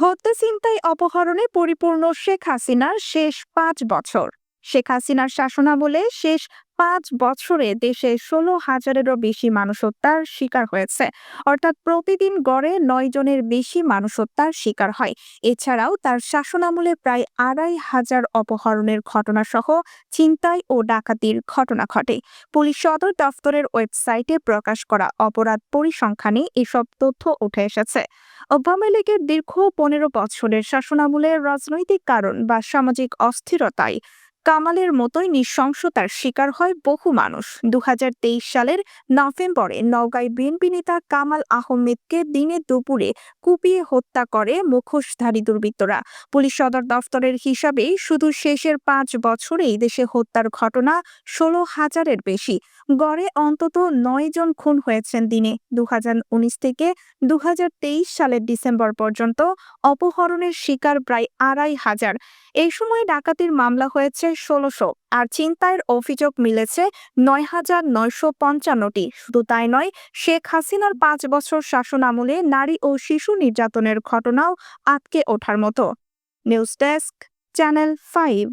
হত্যা চিন্তায় অপহরণে পরিপূর্ণ শেখ হাসিনার শেষ পাঁচ বছর। শেখ হাসিনার শাসনামলে শেষ পাঁচ বছরে দেশে ষোলো হাজারেরও বেশি মানুষ হত্যার শিকার হয়েছে। অর্থাৎ প্রতিদিন গড়ে নয় জনের বেশি মানুষ হত্যার শিকার হয়। এছাড়াও তার শাসনামলে প্রায় আড়াই হাজার অপহরণের ঘটনা সহ ছিনতাই ও ডাকাতির ঘটনা ঘটে। পুলিশ সদর দফতরের ওয়েবসাইটে প্রকাশ করা অপরাধ পরিসংখ্যানে এসব তথ্য উঠে এসেছে। আওয়ামী লীগের দীর্ঘ পনেরো বছরের শাসনামলের রাজনৈতিক কারণ বা সামাজিক অস্থিরতায় কামালের মতোই নৃশংসতার শিকার হয় বহু মানুষ। দু হাজার তেইশ সালের নভেম্বরে নওগাঁয় বিএনপি নেতা কামাল আহমেদকে দিনে দুপুরে কুপিয়ে হত্যা করে মুখোশধারী দুর্বৃত্তরা। পুলিশ সদর দফতরের হিসাবে শুধু শেষের পাঁচ বছরেই দেশে হত্যার ঘটনা ষোলো হাজারের বেশি। গড়ে অন্তত নয় জন খুন হয়েছেন দিনে। দু হাজার উনিশ থেকে দু হাজার তেইশ সালের ডিসেম্বর পর্যন্ত অপহরণের শিকার প্রায় আড়াই হাজার। এই সময় ডাকাতির মামলা হয়েছে ষোলোশো আর চিন্তায়ের অভিযোগ মিলেছে নয় হাজার নয়শো পঞ্চান্নটি। শুধু তাই নয়, শেখ হাসিনার পাঁচ বছর শাসন আমলে নারী ও শিশু নির্যাতনের ঘটনাও আটকে ওঠার মতো। News desk, channel five.